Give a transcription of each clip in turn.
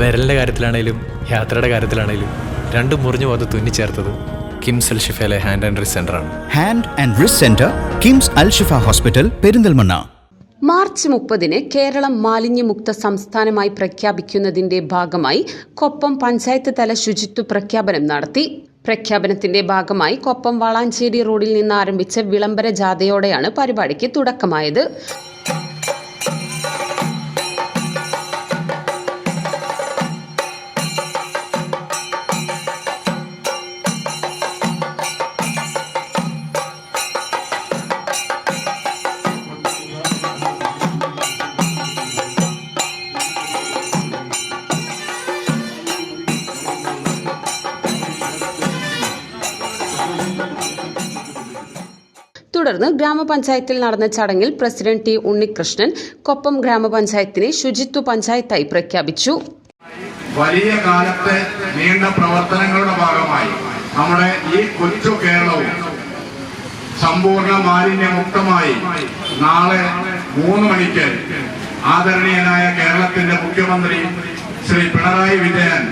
വിരലിന്റെ കാര്യത്തിലാണേലും യാത്രയുടെ കാര്യത്തിലാണേലും രണ്ടും മുറിഞ്ഞു പോകാതെ തുന്നിച്ചേർത്തത് കിംസ് അൽ ഷിഫയിലെ ഹാൻഡ് ആൻഡ് റിസ് ആണ്. Hand and wrist center KIMS Al Shifa hospital Perinthalmanna. March മുപ്പതിന് കേരളം മാലിന്യമുക്ത സംസ്ഥാനമായി പ്രഖ്യാപിക്കുന്നതിന്റെ ഭാഗമായി കൊപ്പം പഞ്ചായത്ത് തല ശുചിത്വ പ്രഖ്യാപനം നടത്തി. പ്രഖ്യാപനത്തിന്റെ ഭാഗമായി കൊപ്പം വളാഞ്ചേരി റോഡിൽ നിന്ന് ആരംഭിച്ച വിളംബര ജാഥയോടെയാണ് പരിപാടിക്ക് തുടക്കമായത്. തുടർന്ന് ഗ്രാമപഞ്ചായത്തിൽ നടന്ന ചടങ്ങിൽ പ്രസിഡന്റ് ടി ഉണ്ണികൃഷ്ണൻ കൊപ്പം ഗ്രാമപഞ്ചായത്തിനെ ശുചിത്വ പഞ്ചായത്തായി പ്രഖ്യാപിച്ചു. വലിയ കാലത്തെ നീണ്ട പ്രവർത്തനങ്ങളുടെ ഭാഗമായി നമ്മുടെ ഈ കൊച്ചു കേരളവും സമ്പൂർണ മാലിന്യമുക്തമായി നാളെ മൂന്ന് മണിക്ക് ആദരണീയനായ കേരളത്തിന്റെ മുഖ്യമന്ത്രി ശ്രീ പിണറായി വിജയൻ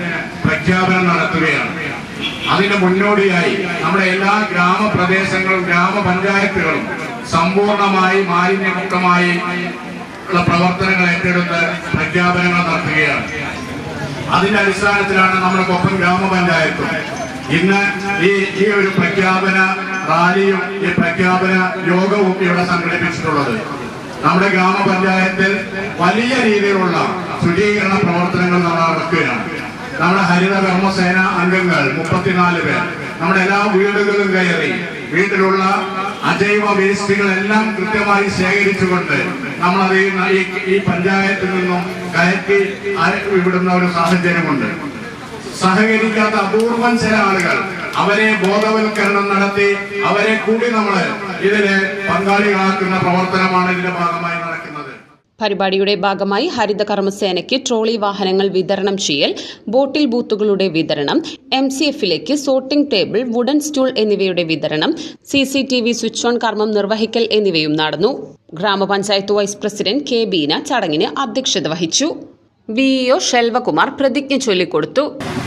പ്രഖ്യാപനം നടത്തുകയാണ്. അതിന് മുന്നോടിയായി നമ്മുടെ എല്ലാ ഗ്രാമപ്രദേശങ്ങളും ഗ്രാമപഞ്ചായത്തുകളും സമ്പൂർണമായി മാലിന്യമുക്തമായി ഉള്ള പ്രവർത്തനങ്ങൾ ഏറ്റെടുത്ത് പ്രഖ്യാപനങ്ങൾ നടത്തുകയാണ്. അതിന്റെ അടിസ്ഥാനത്തിലാണ് നമ്മുടെ കൊപ്പം ഗ്രാമപഞ്ചായത്തും. ഇന്ന് ഈ ഈ ഒരു പ്രഖ്യാപന റാലിയും ഈ പ്രഖ്യാപന യോഗവും ഇവിടെ സംഘടിപ്പിച്ചിട്ടുള്ളത്. നമ്മുടെ ഗ്രാമപഞ്ചായത്തിൽ വലിയ രീതിയിലുള്ള ശുചീകരണ പ്രവർത്തനങ്ങൾ നമ്മൾ നടക്കുകയാണ്. നമ്മുടെ ഹരിത കർമ്മസേന അംഗങ്ങൾ മുപ്പത്തിനാല് പേർ. നമ്മുടെ എല്ലാ വീടുകളും കയറി വീട്ടിലുള്ള അജൈവ വേസ്റ്റുകളെല്ലാം കൃത്യമായി ശേഖരിച്ചുകൊണ്ട് നമ്മളത് ഈ- പഞ്ചായത്തിൽ നിന്നും കയറ്റി വിടുന്ന ഒരു സാഹചര്യമുണ്ട്. സഹകരിക്കാത്ത അപൂർവം ചില ആളുകൾ അവരെ ബോധവൽക്കരണം നടത്തി അവരെ കൂടി നമ്മൾ ഇതിന് പങ്കാളികളാക്കുന്ന പ്രവർത്തനമാണ് ഇതിന്റെ ഭാഗമായി പരിപാടിയുടെ ഭാഗമായി ഹരിത കർമ്മസേനയ്ക്ക് ട്രോളി വാഹനങ്ങൾ വിതരണം ചെയ്യൽ ബോട്ടിൽ ബൂത്തുകളുടെ വിതരണം എം സി എഫിലേക്ക് സോർട്ടിംഗ് ടേബിൾ വുഡൻ സ്റ്റൂൾ എന്നിവയുടെ വിതരണം C C T V switch on കർമ്മം നിർവഹിക്കൽ എന്നിവയും നടന്നു. ഗ്രാമപഞ്ചായത്ത് വൈസ് പ്രസിഡന്റ് കെ ബീന ചടങ്ങിന് അധ്യക്ഷത വഹിച്ചു. വി ഇഒ ഷെൽവകുമാർ പ്രതിജ്ഞ ചൊല്ലിക്കൊടുത്തു.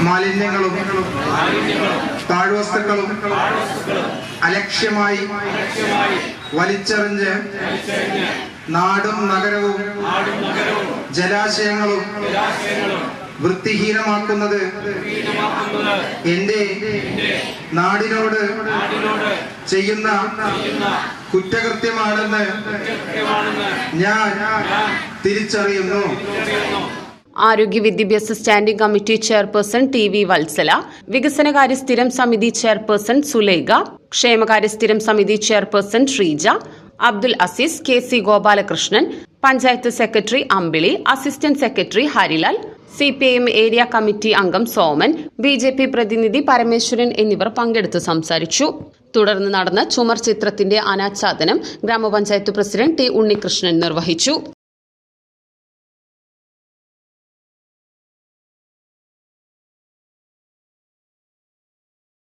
മാലിന്യങ്ങളും അലക്ഷ്യമായി വലിച്ചെറിഞ്ഞ് നാടും നഗരവും ജലാശയങ്ങളും വൃത്തിഹീനമാക്കുന്നത് എന്റെ നാടിനോട് ചെയ്യുന്ന കുറ്റകൃത്യമാണെന്ന് ഞാൻ തിരിച്ചറിയുന്നു. ആരോഗ്യ വിദ്യാഭ്യാസ standing committee chairperson T V Valsala വികസനകാര്യ സ്ഥിരം സമിതി ചെയർപേഴ്സൺ സുലേഖ ക്ഷേമകാര്യ സ്ഥിരം സമിതി chairperson Sreeja Abdul Azeez K C Gopalakrishnan panchayat secretary Ambili assistant secretary Harilal C P I M area committee അംഗം സോമൻ ബി ജെ പി പ്രതിനിധി പരമേശ്വരൻ എന്നിവർ പങ്കെടുത്ത് സംസാരിച്ചു. തുടർന്ന് നടന്ന ചുമർ ചിത്രത്തിന്റെ അനാച്ഛാദനം ഗ്രാമപഞ്ചായത്ത് പ്രസിഡന്റ് ടി ഉണ്ണികൃഷ്ണൻ നിർവഹിച്ചു.